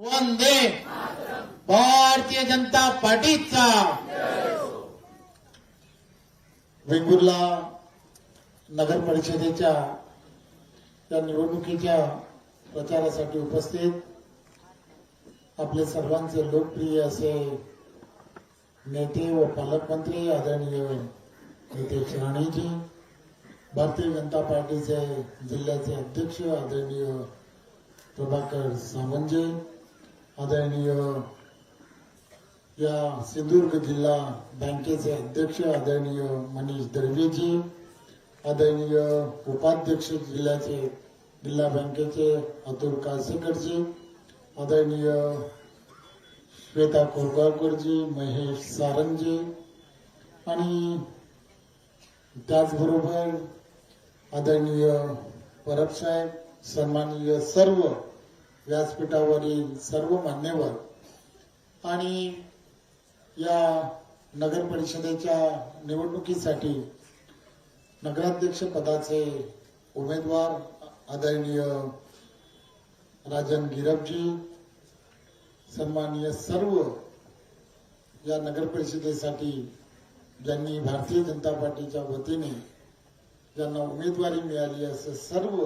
वंदे भारतीय जनता पार्टीचा. वेंगुर्ला नगर परिषदेच्या या निवडणुकीच्या प्रचारासाठी उपस्थित आपले सर्वांचे लोकप्रिय असे नेते व पालकमंत्री आदरणीय नितेश राणेजी भारतीय जनता पार्टीचे जिल्ह्याचे अध्यक्ष आदरणीय प्रभाकर सामंतजी आदरणीय या सिंधुदुर्ग जिल्हा बँकेचे अध्यक्ष आदरणीय मनीष दर्वेजी आदरणीय उपाध्यक्ष जिल्ह्याचे जिल्हा बँकेचे अतुल कासेकरजी आदरणीय श्वेता कोरगावकरजी महेश सारंगजी आणि त्याचबरोबर आदरणीय परब साहेब सन्माननीय सर्व व्यासपीठावरील सर्व मान्यवर आणि या नगर परिषदेच्या निवडणुकीसाठी नगराध्यक्ष पदाचे उमेदवार आदरणीय राजन गिरपजी सन्माननीय सर्व या नगर परिषदेसाठी ज्यांनी भारतीय जनता पार्टीच्या वतीने ज्यांना उमेदवारी मिळाली असं सर्व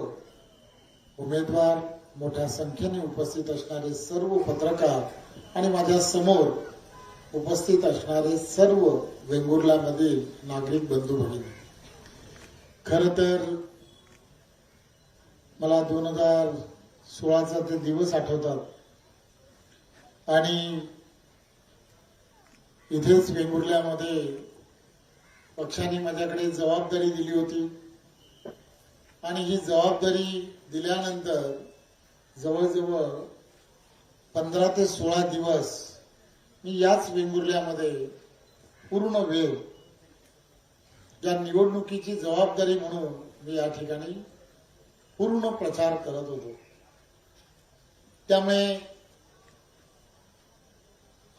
उमेदवार मोठ्या संख्येने उपस्थित असणारे सर्व पत्रकार आणि माझ्यासमोर उपस्थित असणारे सर्व वेंगुर्लामधील नागरिक बंधू भगिनी. खर तर मला दोन हजार सोळाचा ते दिवस आठवतात. आणि इथेच वेंगुर्ल्यामध्ये पक्षाने माझ्याकडे जबाबदारी दिली होती. आणि ही जबाबदारी दिल्यानंतर जवळजवळ पंधरा ते सोळा दिवस मी याच वेंगुर्ल्यामध्ये पूर्ण वेळ या निवडणुकीची जबाबदारी म्हणून मी या ठिकाणी पूर्ण प्रचार करत होतो. त्यामुळे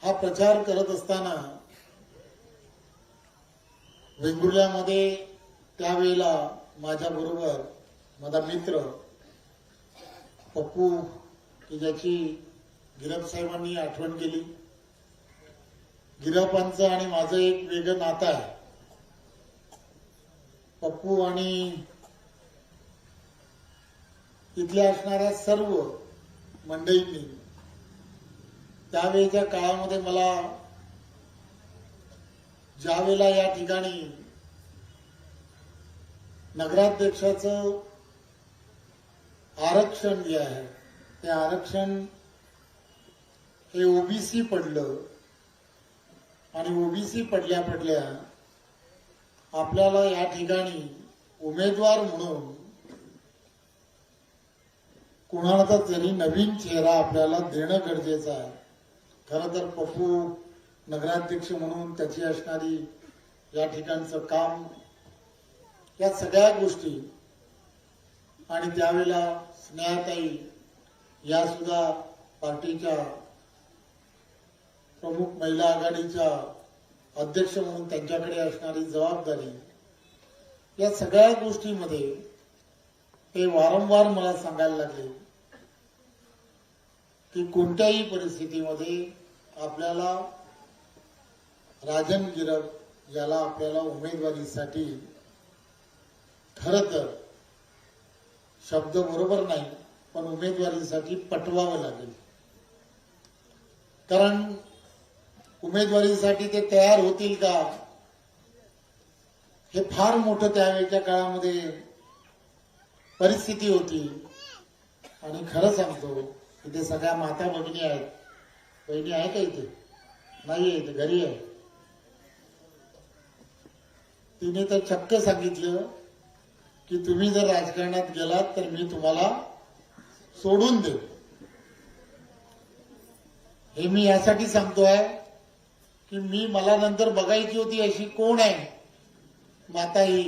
हा प्रचार करत असताना वेंगुर्ल्यामध्ये त्यावेळेला माझ्या बरोबर माझा मित्र पप्पू की ज्याची गिरप साहेबांनी आठवण केली. गिरपांचं आणि माझं एक वेगळं नातं आहे. पप्पू आणि इथल्या असणाऱ्या सर्व मंडळींनी त्यावेळेच्या काळामध्ये मला ज्या वेळेला या ठिकाणी नगराध्यक्षाचं आरक्षण जे आहे ते आरक्षण हे ओबीसी पडलं आणि ओबीसी पडल्या पडल्या आपल्याला या ठिकाणी उमेदवार म्हणून कुणाचा तरी नवीन चेहरा आपल्याला देणं गरजेचं आहे. खरं तर पप्पू नगराध्यक्ष म्हणून त्याची असणारी या ठिकाणचं काम या सगळ्या गोष्टी आणि त्यावेळेला स्नेहाताई या सुद्धा पार्टीच्या प्रमुख महिला आघाडीच्या अध्यक्ष म्हणून त्यांच्याकडे असणारी जबाबदारी या सगळ्या गोष्टीमध्ये ते वारंवार मला सांगायला लागले की कोणत्याही परिस्थितीमध्ये आपल्याला राजन गिरक याला आपल्याला उमेदवारीसाठी खर तर शब्द बरोबर नाही पण उमेदवारीसाठी पटवावं लागेल. कारण उमेदवारीसाठी ते तयार होतील का हे फार मोठं त्यावेळच्या काळामध्ये परिस्थिती होती. आणि खरं सांगतो इथे सगळ्या माता भगिनी आहेत. बहिणी आहे का इथे? नाही आहे इथे घरी आहे तिने तर चक्क सांगितलं की तुम्ही जर राजकारणात गेलात तर मी तुम्हाला सोडून देऊ. हे मी यासाठी सांगतोय की मी मला नंतर बघायची होती अशी कोण आहे माता ही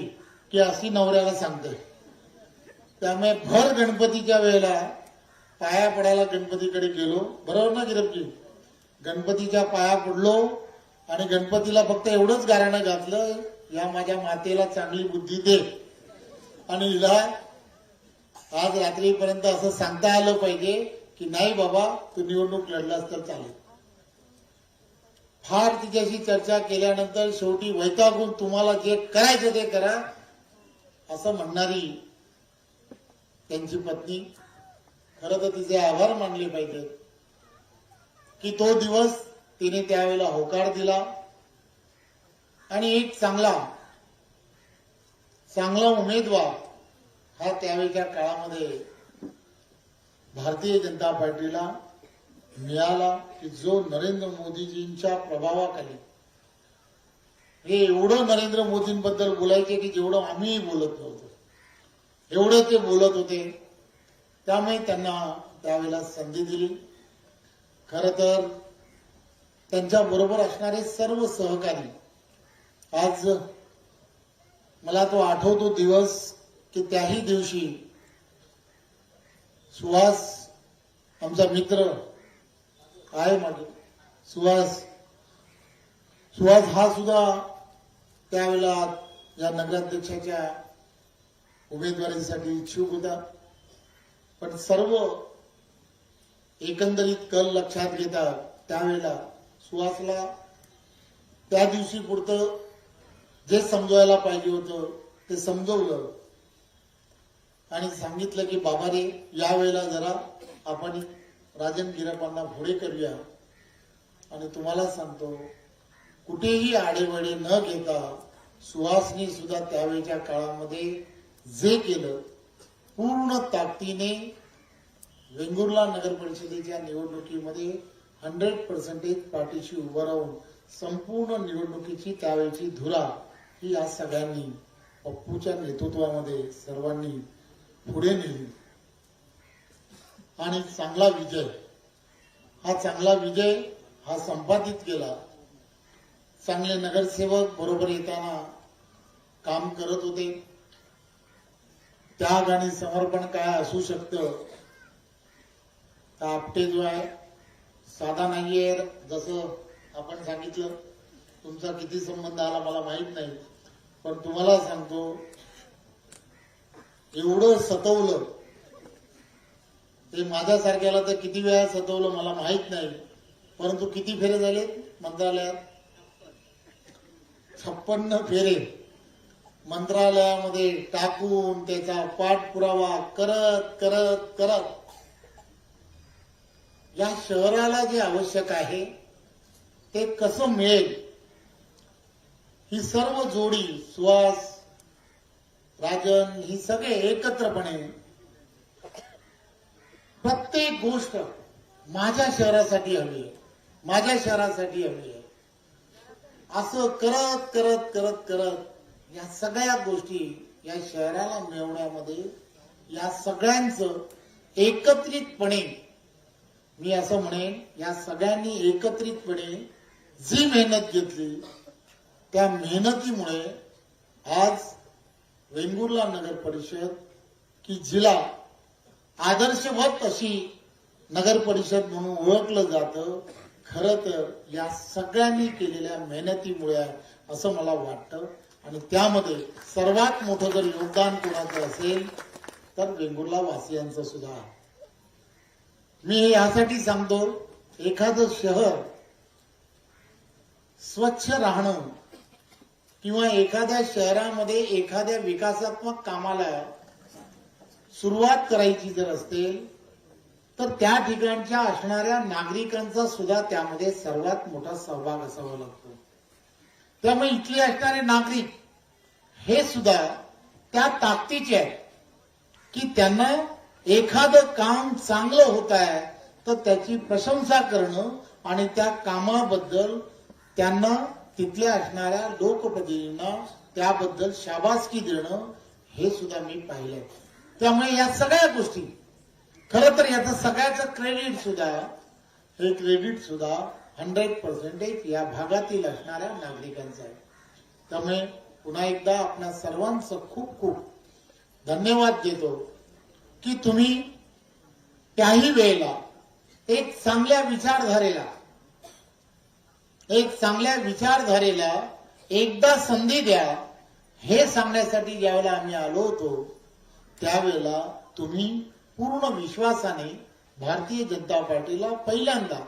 की अशी नवऱ्याला सांगते त्यामुळे भर गणपतीच्या वेळेला पाया पडायला गणपतीकडे गेलो. बरोबर ना गिरपजी गणपतीच्या पाया पडलो आणि गणपतीला फक्त एवढंच गाराणं घातलं या माझ्या मातेला चांगली बुद्धी दे. आणि हिला आज रात्रीपर्यंत असं सांगता आलं पाहिजे की नाही बाबा तू निवडणूक लढलास तर चालेल. फार तिच्याशी चर्चा केल्यानंतर शेवटी वैतागून तुम्हाला जे करायचं ते करा असं म्हणणारी त्यांची पत्नी. खरं तर तिचे आभार मानले पाहिजेत की तो दिवस तिने त्यावेळेला होकार दिला. आणि एक चांगला चांगला उमेदवार हा त्यावेळच्या काळामध्ये भारतीय जनता पार्टीला मिळाला की जो नरेंद्र मोदीजींच्या प्रभावाखाली हे एवढं नरेंद्र मोदींबद्दल बोलायचे की जेवढं आम्हीही बोलत नव्हतो एवढं ते बोलत होते त्यामुळे त्यांना त्यावेळेला संधी दिली. खर तर त्यांच्या बरोबर असणारे सर्व सहकारी आज मला तो आठवतो दिवस की त्याही दिवशी सुहास आमचा मित्र आहे मागे सुहास. सुहास हा सुद्धा त्यावेळेला या नगराध्यक्षाच्या उमेदवारीसाठी इच्छुक होता. पण सर्व एकंदरीत कल लक्षात घेता त्यावेळेला सुहासला त्या दिवशी पुरतं जे समजवायला पाहिजे होतं ते समजवलं. आणि सांगितलं की बाबा रे यावेळेला जरा आपण राजन गिरपांना पुढे करूया. आणि तुम्हाला सांगतो कुठेही आडेवडे न घेता सुहासनी सुद्धा त्यावेळच्या काळामध्ये जे केलं पूर्ण ताकदीने वेंगुर्ला नगर परिषदेच्या निवडणुकीमध्ये हंड्रेड पर्सेंटेज पाठीशी उभं राहून संपूर्ण निवडणुकीची त्यावेळची धुरा ही आज सगळ्यांनी पप्पूच्या नेतृत्वामध्ये सर्वांनी पुढे नेली. आणि चांगला विजय. हा चांगला विजय हा संपादित केला. चांगले नगरसेवक बरोबर येताना काम करत होते. त्याग आणि समर्पण काय असू शकतं? आपटे जो आहे साधा नाहीये. जसं आपण सांगितलं तुमचा किती संबंध आला मला माहीत नाही. पण तुम्हाला सांगतो एवढं सतवलं ते माझ्यासारख्याला तर किती वेळा सतवलं मला माहीत नाही. परंतु किती फेरे झाले? मंत्रालयात. छप्पन्न फेरे. मंत्रालयामध्ये टाकून त्याचा पाठपुरावा करत करत करत. या शहराला जे आवश्यक आहे ते कसं मिळेल? ही सर्व जोडी सुहास राजन ही सगळे एकत्रपणे प्रत्येक गोष्ट माझ्या शहरासाठी हवी आहे. माझ्या शहरासाठी हवी आहे. असं करत करत करत करत या सगळ्या गोष्टी या शहराला मिळवण्यामध्ये या सगळ्यांचं एकत्रितपणे मी असं म्हणेन या सगळ्यांनी एकत्रितपणे जी मेहनत घेतली त्या मेहनतीमुळे आज वेंगुर्ला नगर परिषद की जिला आदर्शवत अशी नगर परिषद म्हणून ओळखलं जातं खरं तर या सगळ्यांनी केलेल्या मेहनतीमुळे आहे असं मला वाटतं. आणि त्यामध्ये सर्वात मोठं जर योगदान कोणाचं असेल तर वेंगुर्ला वासियांचं सुद्धा आहे. मी हे यासाठी सांगतो एखादं शहर स्वच्छ राहणं किंवा एखाद्या शहरामध्ये एखाद्या विकासात्मक कामाला सुरुवात करायची जर असेल तर त्या ठिकाणच्या असणाऱ्या नागरिकांचा सुद्धा त्यामध्ये सर्वात मोठा सहभाग असावा लागतो. त्यामुळे इथले असणारे नागरिक हे सुद्धा त्या ताकदीचे आहेत की त्यांना एखादं काम चांगलं होत आहे तर त्याची प्रशंसा करणं आणि त्या कामाबद्दल त्यांना तिथल्या असणाऱ्या लोकप्रतिनिधींना त्याबद्दल शाबासकी देणं हे सुद्धा मी पाहिलंय. त्यामुळे या सगळ्या गोष्टी खरं तर याचं सगळ्याचं क्रेडिट सुद्धा हे क्रेडिट सुद्धा हंड्रेड पर्सेंटेज या भागातील असणाऱ्या नागरिकांचं आहे. त्यामुळे पुन्हा एकदा आपल्या सर्वांचं खूप खूप धन्यवाद देतो की तुम्ही त्याही वेळेला एक चांगल्या विचारधारेला एक चांगल्या विचारधारेला एकदा संधी द्या. हे सांगण्यासाठी ज्यावेळेला आम्ही आलो होतो त्यावेळेला तुम्ही पूर्ण विश्वासाने भारतीय जनता पार्टीला पहिल्यांदा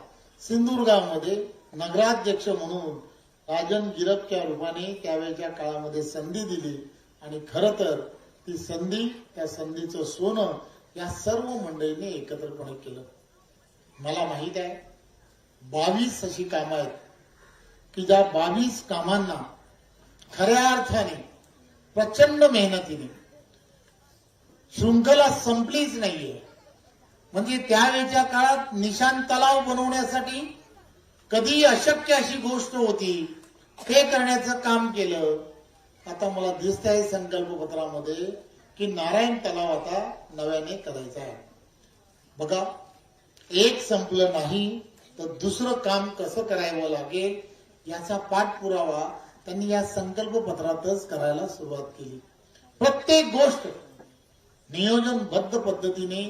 सिंधुदुर्गामध्ये नगराध्यक्ष म्हणून राजन गिरपच्या रूपाने त्यावेळेच्या काळामध्ये संधी दिली. आणि खर तर ती संधी त्या संधीचं सोनं या सर्व मंडळीने एकत्रपणे केलं. मला माहीत आहे बावीस अशी कामं आहेत. की ज्या बावीस कामांना खऱ्या अर्थाने प्रचंड मेहनतीने. शृंखला संपलीच नाहीये. म्हणजे त्यावेळच्या काळात निशान तलाव बनवण्यासाठी कधी अशक्य अशी गोष्ट होती ते करण्याचं काम केलं. आता मला दिसत आहे संकल्पपत्रामध्ये की नारायण तलाव आता नव्याने करायचा आहे. बघा एक संपलं नाही तर दुसरं काम कसं करावं लागेल? याचा पाठपुरावा त्यांनी या संकल्प पत्रातच करायला सुरुवात केली. प्रत्येक गोष्ट नियोजनबद्ध पद्धतीने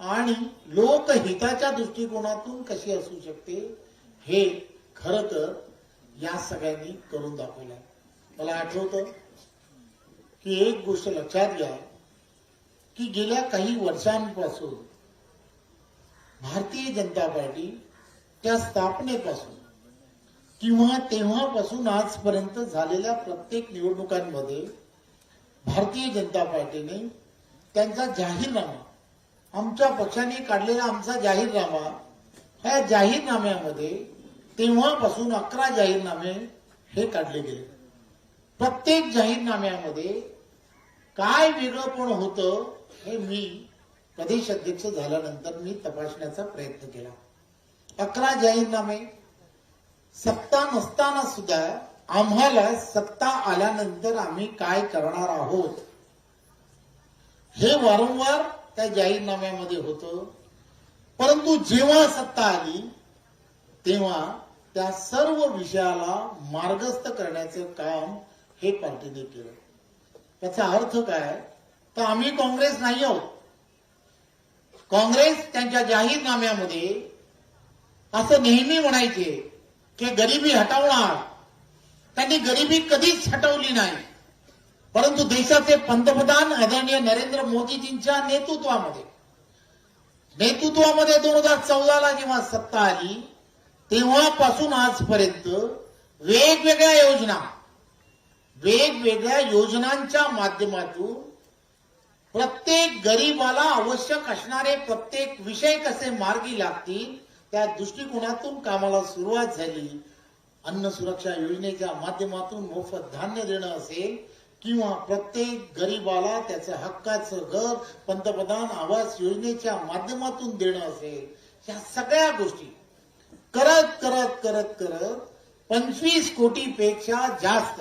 आणि लोकहिताच्या दृष्टिकोनातून कशी असू शकते हे खर तर या सगळ्यांनी करून दाखवलं मला आठवतं की एक गोष्ट लक्षात घ्या की गेल्या काही वर्षांपासून भारतीय जनता पार्टी त्या स्थापनेपासून किंवा तेव्हापासून आजपर्यंत झालेल्या प्रत्येक निवडणुकांमध्ये भारतीय जनता पार्टीने त्यांचा जाहीरनामा आमच्या पक्षाने काढलेला आमचा जाहीरनामा ह्या जाहीरनाम्यामध्ये तेव्हापासून अकरा जाहीरनामे हे काढले गेले. प्रत्येक जाहीरनाम्यामध्ये काय वेगळं पण होतं हे मी प्रदेश अध्यक्ष झाल्यानंतर मी तपासण्याचा प्रयत्न केला. अकरा जाहीरनामे सत्ता नसताना सुद्धा आम्हाला सत्ता आल्यानंतर आम्ही काय करणार आहोत? हे वारंवार त्या जाहीरनाम्यामध्ये होतं. परंतु जेव्हा सत्ता आली तेव्हा त्या सर्व विषयाला मार्गस्थ करण्याचं काम हे पार्टीने केलं. त्याचा अर्थ काय? तर आम्ही काँग्रेस नाही आहोत. काँग्रेस त्यांच्या जाहीरनाम्यामध्ये असं नेहमी म्हणायचे की गरिबी हटवणार. त्यांनी गरिबी कधीच हटवली नाही. परंतु देशाचे पंतप्रधान आदरणीय नरेंद्र मोदीजींच्या नेतृत्वामध्ये नेतृत्वामध्ये दोन हजार चौदाला जेव्हा सत्ता आली तेव्हापासून आजपर्यंत वेगवेगळ्या योजना वेगवेगळ्या योजनांच्या माध्यमातून प्रत्येक गरीबाला आवश्यक असणारे प्रत्येक विषय कसे मार्गी लागतील त्या दृष्टिकोनातून कामाला सुरुवात झाली. अन्न सुरक्षा योजनेच्या माध्यमातून मोफत धान्य देणं असेल किंवा प्रत्येक गरीबाला त्याचं हक्काचं घर पंतप्रधान आवास योजनेच्या माध्यमातून देणं असेल या सगळ्या गोष्टी करत करत करत करत पंचवीस कोटी पेक्षा जास्त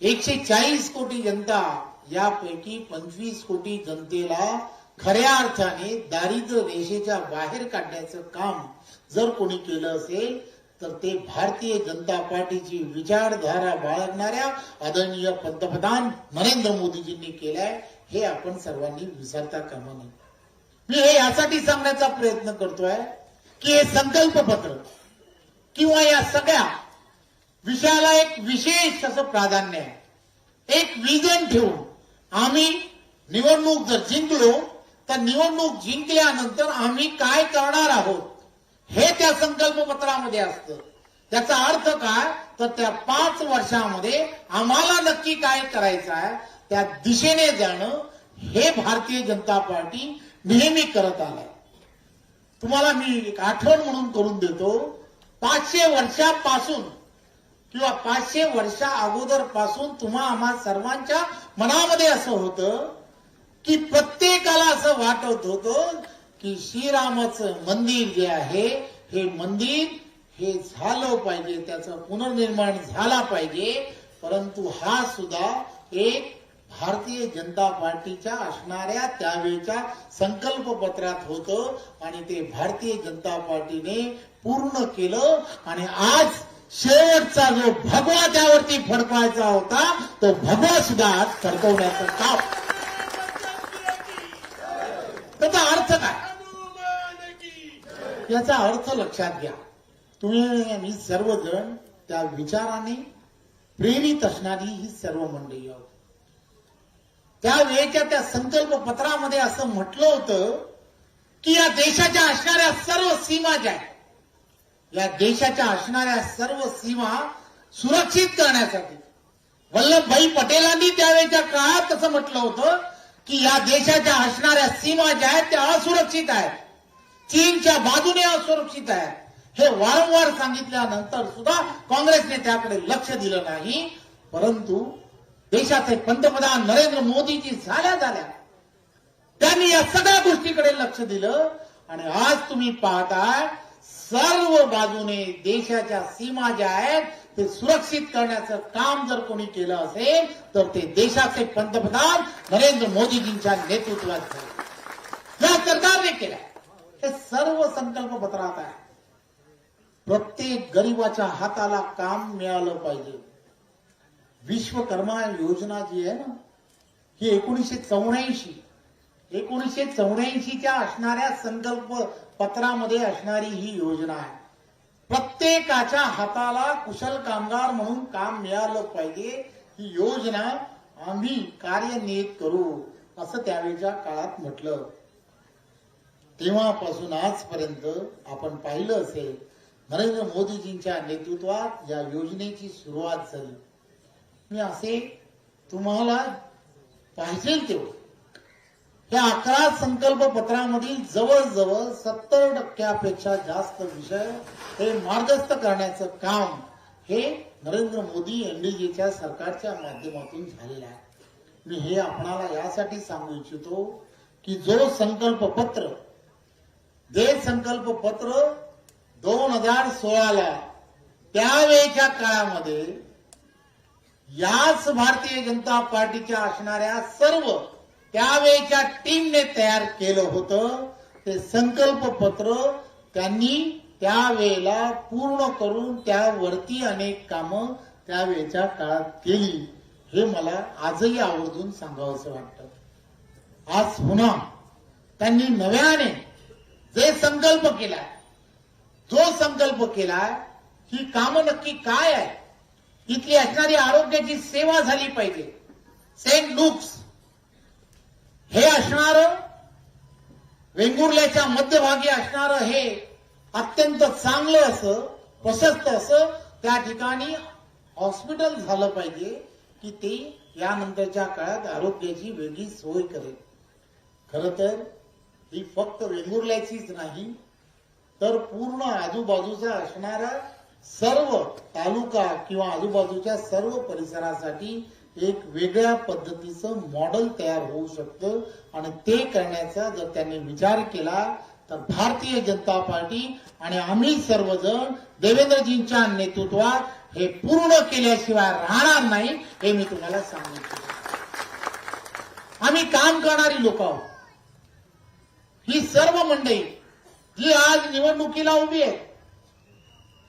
एकशे चाळीस कोटी जनता यापैकी पंचवीस कोटी जनतेला खऱ्या अर्थाने दारिद्र्य रेषेच्या बाहेर काढण्याचं काम जर कोणी केलं असेल तर ते भारतीय जनता पार्टीची विचारधारा बाळगणाऱ्या आदरणीय पंतप्रधान नरेंद्र मोदीजींनी केलंय हे आपण सर्वांनी विसरता कामा नये. मी हे यासाठी सांगण्याचा प्रयत्न करतोय की हे संकल्प पत्र किंवा या सगळ्या विषयाला एक विशेष असं प्राधान्य आहे. एक विजन ठेवून आम्ही निवडणूक जर जिंकलो तर निवडणूक जिंकल्यानंतर आम्ही काय करणार आहोत? हे त्या संकल्पपत्रामध्ये असतं. त्याचा अर्थ काय? तर त्या पाच वर्षामध्ये आम्हाला नक्की काय करायचं आहे? त्या दिशेने जाणं हे भारतीय जनता पार्टी नेहमी करत आलाय. तुम्हाला मी एक आठवण म्हणून करून देतो. पाचशे वर्षापासून किंवा पाचशे वर्षा अगोदरपासून तुम्हा आम्हा सर्वांच्या मनामध्ये असं होतं की प्रत्येकाला असं वाटत होतं की श्रीरामाचं मंदिर जे आहे हे मंदिर हे झालं पाहिजे त्याचं पुनर्निर्माण झाला पाहिजे. परंतु हा सुद्धा एक भारतीय जनता पार्टीच्या असणाऱ्या त्यावेळच्या संकल्प पत्रात होतं आणि ते भारतीय जनता पार्टीने पूर्ण केलं. आणि आज शेवटचा जो भगवा त्यावरती फडकवायचा होता तो भगवा सुद्धा आज फडकवण्याचं काम त्याचा अर्थ काय? याचा अर्थ लक्षात घ्या. तुम्ही आम्ही सर्वजण त्या विचाराने प्रेरित असणारी ही सर्व मंडळी आहोत. त्यावेळेच्या त्या संकल्प पत्रामध्ये असं म्हटलं होतं की या देशाच्या असणाऱ्या सर्व सीमा ज्या या देशाच्या असणाऱ्या सर्व सीमा सुरक्षित करण्यासाठी. वल्लभभाई पटेलांनी त्यावेळेच्या काळात तसं म्हटलं होतं की या देशाच्या असणाऱ्या सीमा ज्या आहेत त्या असुरक्षित आहेत. चीनच्या बाजूने असुरक्षित आहेत. हे वारंवार सांगितल्यानंतर सुद्धा काँग्रेसने त्याकडे लक्ष दिलं नाही. परंतु देशाचे पंतप्रधान नरेंद्र मोदीजी झाल्या झाल्या. त्यांनी या सगळ्या गोष्टीकडे लक्ष दिलं. आणि आज तुम्ही पाहताय सर्व बाजूने देशाच्या सीमा ज्या आहेत ते सुरक्षित करण्याचं काम जर कोणी केलं असेल तर ते देशाचे पंतप्रधान नरेंद्र मोदीजींच्या नेतृत्वात झाले. या सरकारने केलं हे सर्व संकल्प पत्रात आहे. प्रत्येक गरीबाच्या हाताला काम मिळालं पाहिजे. विश्वकर्मा योजना जी आहे ना ही एकोणीशे चौऱ्याऐंशी एकोणीशे चौऱ्याऐंशीच्या असणाऱ्या संकल्प पत्रामध्ये असणारी ही योजना आहे. प्रत्येकाच्या हाताला कुशल कामगार म्हणून काम मिळालं पाहिजे. ही योजना आम्ही कार्यान्वित करू असं त्यावेळच्या काळात म्हटलं. तेव्हापासून आजपर्यंत आपण पाहिलं असेल नरेंद्र मोदीजींच्या नेतृत्वात या योजनेची सुरुवात झाली. मी असे तुम्हाला पाहिजे तेवढं या अकरा संकल्प पत्रामधील जवळजवळ सत्तर टक्क्यापेक्षा जास्त विषय हे मार्गस्थ करण्याचं काम हे नरेंद्र मोदी एनडीजेच्या सरकारच्या माध्यमातून झालेलं आहे. मी हे आपणाला यासाठी सांगू इच्छितो की जो संकल्प पत्र जे संकल्प पत्र दोन हजार सोळाला त्यावेळेच्या काळामध्ये याच भारतीय जनता पार्टीच्या असणाऱ्या सर्व त्यावेळेच्या टीमने तयार केलं होतं ते संकल्प पत्र त्यांनी त्यावेळेला पूर्ण करून त्यावरती अनेक कामं त्यावेळेच्या काळात केली. हे मला आजही आवर्जून सांगावंसं वाटतं. आज पुन्हा त्यांनी नव्याने जे संकल्प केला जो संकल्प केला ही कामं नक्की काय आहे इथली असणारी आरोग्याची सेवा झाली पाहिजे. सेंट लुक्स हे असणार वेंगुर्ल्याच्या मध्यभागी असणार हे अत्यंत चांगलं असं प्रशस्त असं त्या ठिकाणी हॉस्पिटल झालं पाहिजे की ते यानंतरच्या काळात आरोग्याची वेगळी सोय करेल. खर तर ही फक्त वेंगुर्ल्याचीच नाही तर पूर्ण आजूबाजूचा असणारा सर्व तालुका किंवा आजूबाजूच्या सर्व परिसरासाठी एक वेगळ्या पद्धतीचं मॉडेल तयार होऊ शकतं आणि ते करण्याचा जर त्यांनी विचार केला तर भारतीय जनता पार्टी आणि आम्ही सर्वजण देवेंद्रजींच्या नेतृत्वात हे पूर्ण केल्याशिवाय राहणार नाही हे मी तुम्हाला सांगितलं आम्ही काम करणारी लोक आहोत. ही सर्व मंडळी जी आज निवडणुकीला उभी आहे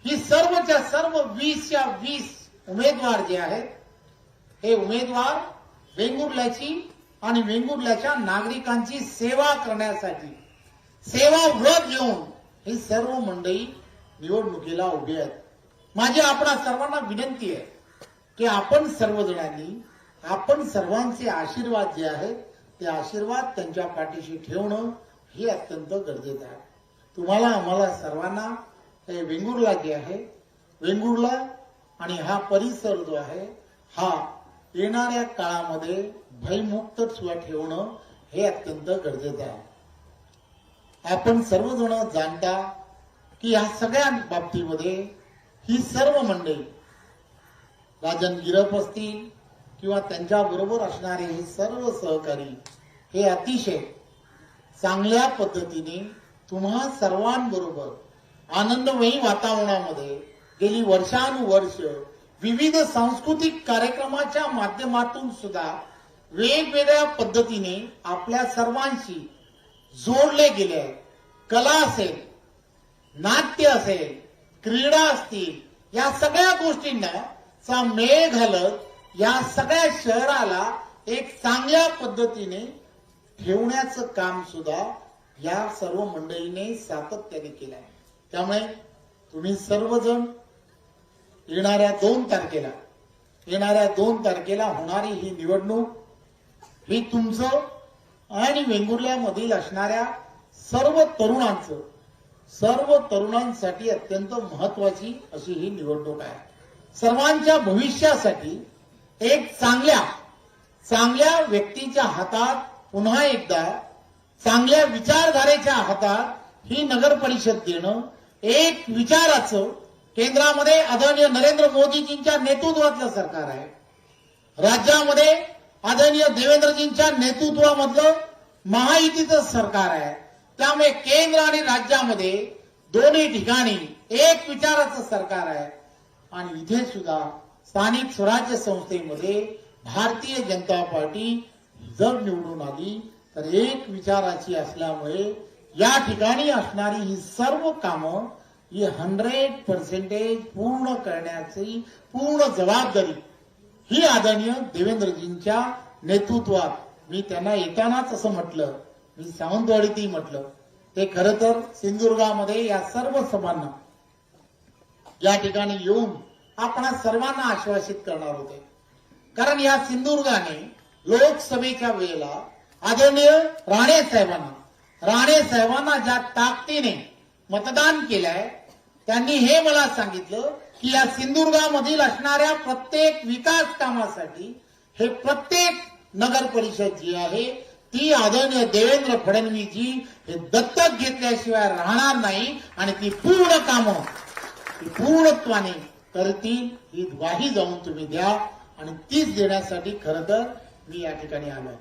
ही सर्वच्या सर्व वीसच्या वीस उमेदवार जे आहेत हे उमेदवार वेंगुर्ल्याची आणि वेंगुर्ल्याच्या नागरिकांची सेवा करण्यासाठी सेवा व्रत घेऊन ही सर्व मंडळी निवडणुकीला उभी आहेत. माझी आपणा सर्वांना विनंती आहे की आपण सर्वजणांनी आपण सर्वांचे आशीर्वाद जे आहेत ते आशीर्वाद त्यांच्या पाठीशी ठेवणं हे अत्यंत गरजेचं आहे. तुम्हाला आम्हाला सर्वांना हे वेंगुर्ला जे आहे वेंगुर्ला आणि हा परिसर जो आहे हा येणाऱ्या काळामध्ये भयमुक्त सुद्धा ठेवणं हे अत्यंत गरजेचं आहे. आपण सर्वजण जाणता की या सगळ्या बाबतीमध्ये ही सर्व मंडळी राजन गिरप असतील किंवा त्यांच्या बरोबर असणारे हे सर्व सहकारी हे अतिशय चांगल्या पद्धतीने तुम्हा सर्वांबरोबर आनंदमयी वातावरणामध्ये गेली वर्षानुवर्ष विविध सांस्कृतिक कार्यक्रमाच्या माध्यमातून सुद्धा वेगवेगळ्या पद्धतीने आपल्या सर्वांशी जोडले गेले कला असेल नाट्य असेल क्रीडा असतील या सगळ्या गोष्टींना चा मेळ घालत या सगळ्या शहराला एक चांगल्या पद्धतीने ठेवण्याचं काम सुद्धा या सर्व मंडळीने सातत्याने केलं आहे त्यामुळे तुम्ही सर्वजण येणाऱ्या दोन तारखेला येणाऱ्या दोन तारखेला होणारी ही निवडणूक ही तुमचं आणि वेंगुर्ल्यामधील असणाऱ्या सर्व तरुणांचं सर्व तरुणांसाठी अत्यंत महत्वाची अशी ही निवडणूक आहे. सर्वांच्या भविष्यासाठी एक चांगल्या चांगल्या व्यक्तीच्या हातात पुन्हा एकदा चांगल्या विचारधारेच्या हातात ही नगर परिषद देणं एक विचाराचं केंद्रामध्ये आदरणीय नरेंद्र मोदीजींच्या नेतृत्वातलं सरकार आहे. राज्यामध्ये आदरणीय देवेंद्रजींच्या नेतृत्वामधलं महायुतीचं सरकार आहे. त्यामुळे केंद्र आणि राज्यामध्ये दोन्ही ठिकाणी एक विचाराचं सरकार आहे. आणि इथे सुद्धा स्थानिक स्वराज्य संस्थेमध्ये भारतीय जनता पार्टी जर निवडून आली तर एक विचाराची असल्यामुळे या ठिकाणी असणारी ही सर्व कामं ही हंड्रेड पर्सेंटेज पूर्ण करण्याची पूर्ण जबाबदारी ही आदरणीय देवेंद्रजींच्या नेतृत्वात. मी त्यांना येतानाच असं म्हटलं. मी सावंतवाडीतही म्हटलं. ते खरं तर सिंधुदुर्गामध्ये या सर्व सभांना या ठिकाणी येऊन आपण सर्वांना आश्वासित करणार होते. कारण या सिंधुदुर्गाने लोकसभेच्या वेळेला आदरणीय राणे साहेबांना राणे साहेबांना ज्या ताकदीने मतदान केलंय त्यांनी हे मला सांगितलं की या सिंधुदुर्गामधील असणाऱ्या प्रत्येक विकास कामासाठी हे प्रत्येक नगर परिषद जी आहे ती आदरणीय देवेंद्र फडणवीसजी हे दत्तक घेतल्याशिवाय राहणार नाही आणि ती पूर्ण कामं पूर्णत्वाने करतील ही ग्वाही जाऊन तुम्ही द्या आणि तीच देण्यासाठी खरं तर मी या ठिकाणी आलोय.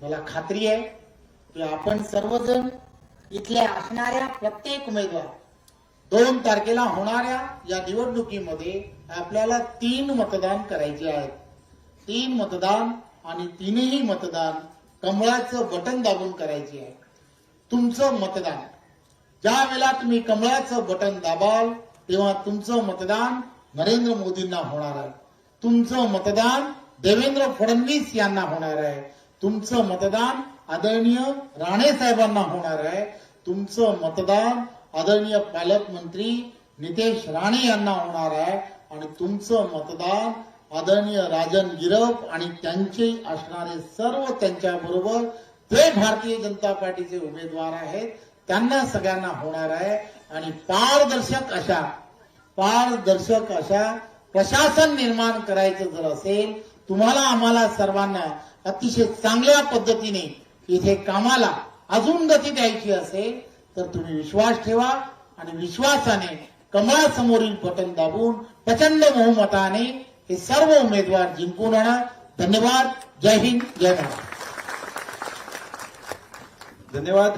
मला खात्री आहे की आपण सर्वजण इथल्या असणाऱ्या प्रत्येक उमेदवार दोन तारखेला होणाऱ्या या निवडणुकीमध्ये आपल्याला तीन मतदान करायचे आहेत. तीन मतदान आणि तीनही मतदान कमळाचं बटन दाबून करायचे आहे. तुमचं मतदान. ज्या वेळेला तुम्ही कमळाचं बटन दाबाल तेव्हा तुमचं मतदान नरेंद्र मोदींना होणार आहे. तुमचं मतदान देवेंद्र फडणवीस यांना होणार आहे. तुमचं मतदान आदरणीय राणे साहेबांना होणार आहे. तुमचं मतदान आदरणीय पालकमंत्री नितेश राणे यांना होणार आहे आणि तुमचं मतदान आदरणीय राजन गिरप आणि त्यांचे असणारे सर्व त्यांच्या बरोबर जे भारतीय जनता पार्टीचे उमेदवार आहेत. त्यांना सगळ्यांना होणार आहे. आणि पारदर्शक अशा पारदर्शक अशा प्रशासन निर्माण करायचं जर असेल तुम्हाला आम्हाला सर्वांना अतिशय चांगल्या पद्धतीने इथे कामाला अजून गती द्यायची असेल तर तुम्ही विश्वास ठेवा आणि विश्वासाने कमळासमोरील बटन दाबून प्रचंड बहुमताने हे सर्व उमेदवार जिंकून आणा. धन्यवाद. जय हिंद. जय महाराष्ट्र धन्यवाद.